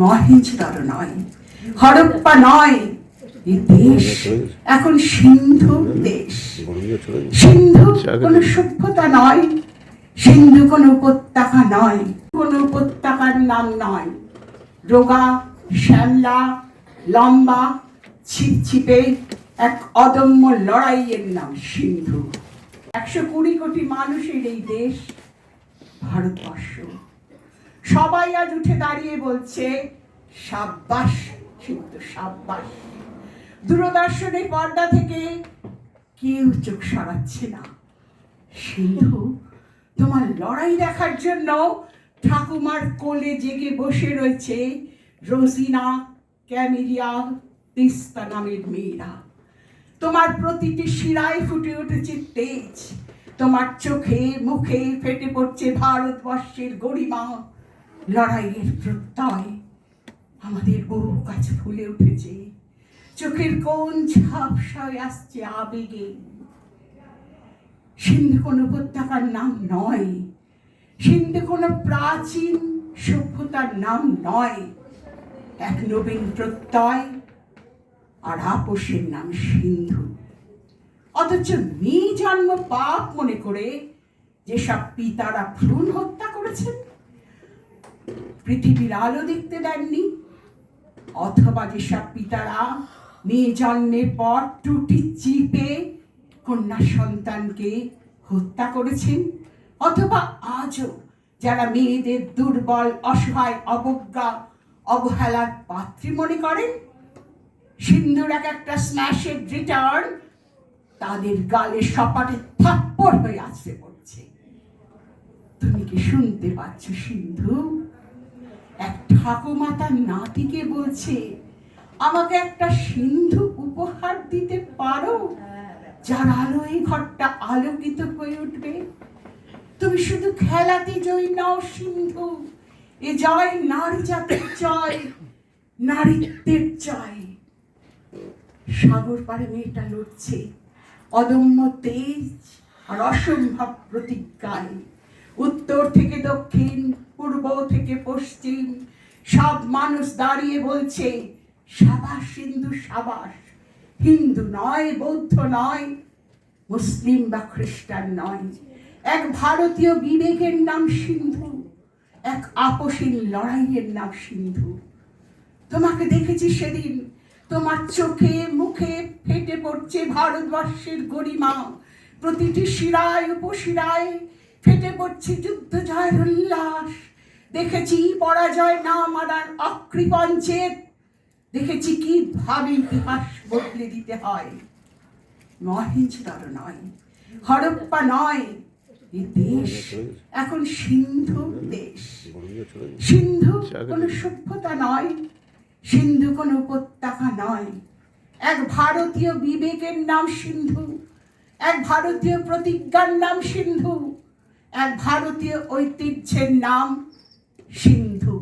মহেঞ্জোদার নয় হরপ্পা নয় দেশ। এখন সিন্ধু দেশ। সিন্ধু সভ্যতা নয়, সিন্ধু উপত্যকা নয় উপত্যকার নাম নয়। রোগা, শ্যামলা, লম্বা, ছিপছিপে এক অদম্য লড়াইয়ের নাম সিন্ধু। একশো কুড়ি কোটি মানুষের এই দেশ ভারতবর্ষ। সবাই আজ উঠে দাঁড়িয়ে বলছে, সাব্বাস সিন্ধু সাব্বাস। দূরদর্শনের পর্দা থেকে কেউ চোখ সরাচ্ছে না। সিন্ধু, তোমার লড়াই দেখার জন্য ঠাকুমার কোলে জেগে বসে রয়েছে রোজিনা ক্যামিলিয়া তিস্তা নামের মেয়েরা। তোমার প্রতিটি শিরায় ফুটে উঠেছে তেজ। তোমার চোখে, মুখে ফেটে পড়ছে ভারতবর্ষের গরিমা। লড়াইয়ের প্রত্যয় আমাদের বহু কাজ ফুলে উঠেছে। চোখের কোন ঝাপসায় আসছে আবেগে। সিন্ধু কোনো উপত্যকার নাম নয়। সিন্ধু কোনো প্রাচীন সভ্যতার নাম নয়। এক নবীন প্রত্যয় আর আপোষের নাম সিন্ধু। অথচ মেয়ে জন্ম পাপ মনে করে যেসব পিতারা ভ্রূণ হত্যা করেছেন পৃথিবীর আলো দেখতে দেননি। অথবা যেসব পিতারা মেয়ে জন্মের পর টুটি চিপে কন্যা সন্তানকে হত্যা করেছেন, অথবা আজও যারা মেয়েদের দুর্বল, অসহায়, অবজ্ঞা, অবহেলার পাত্রী মনে করেন, সিন্ধুর এক একটা স্ম্যাশের রিটার্ন তাদের গালে সপাটে থাপ্পড় হয়ে আসতে পড়ছে। তুমি কি শুনতে পাচ্ছ, সিন্ধু? এক ঠাকুমা তার নাতিকে বলছে, আমাকে একটা সিন্ধু উপহার দিতে পারো? যার আলো এই ঘরটা আলোকিত হয়ে উঠবে। তুমি শুধু খেলাতে জয় নাও সিন্ধু। এ জয় নারী জাতির জয়, নারীত্বের জয়। সাগর পাড়ে মেয়েটা লড়ছে, অদম্য তেজ আর অসম্ভব প্রতিজ্ঞায়। উত্তর থেকে দক্ষিণ পূর্ব থেকে পশ্চিম, সব মানুষ দাঁড়িয়ে বলছে, সাবাস হিন্দু সাবাস। হিন্দু নয়, বৌদ্ধ নয়, মুসলিম বা খ্রিস্টান নয়। এক ভারতীয় বিবেকের নাম সিন্ধু, এক আপসীন লড়াইয়ের নাম সিন্ধু। তোমাকে দেখেছি সেদিন, তোমার চোখে, মুখে ফেটে পড়ছে ভারতবর্ষের গরিমা। প্রতিটি শিরায়, উপশিরায় ফেটে পড়ছে যুদ্ধ জয়ের উল্লাস। দেখেছি পরাজয় না মানার অকৃপঞ্চের দেখেছি কি ভাবে ইতিহাস বদলে দিতে হয়। মহেঞ্জোদারো নয়, হরপ্পা নয়, এ দেশ এখন সিন্ধু দেশ। সিন্ধু কোনো সভ্যতা নয়, সিন্ধু কোনো উপত্যকা নয়। এক ভারতীয় বিবেকের নাম সিন্ধু, এক ভারতীয় প্রতিজ্ঞার নাম সিন্ধু, এক ভারতীয় ঐতিহ্যের নাম সিন্ধু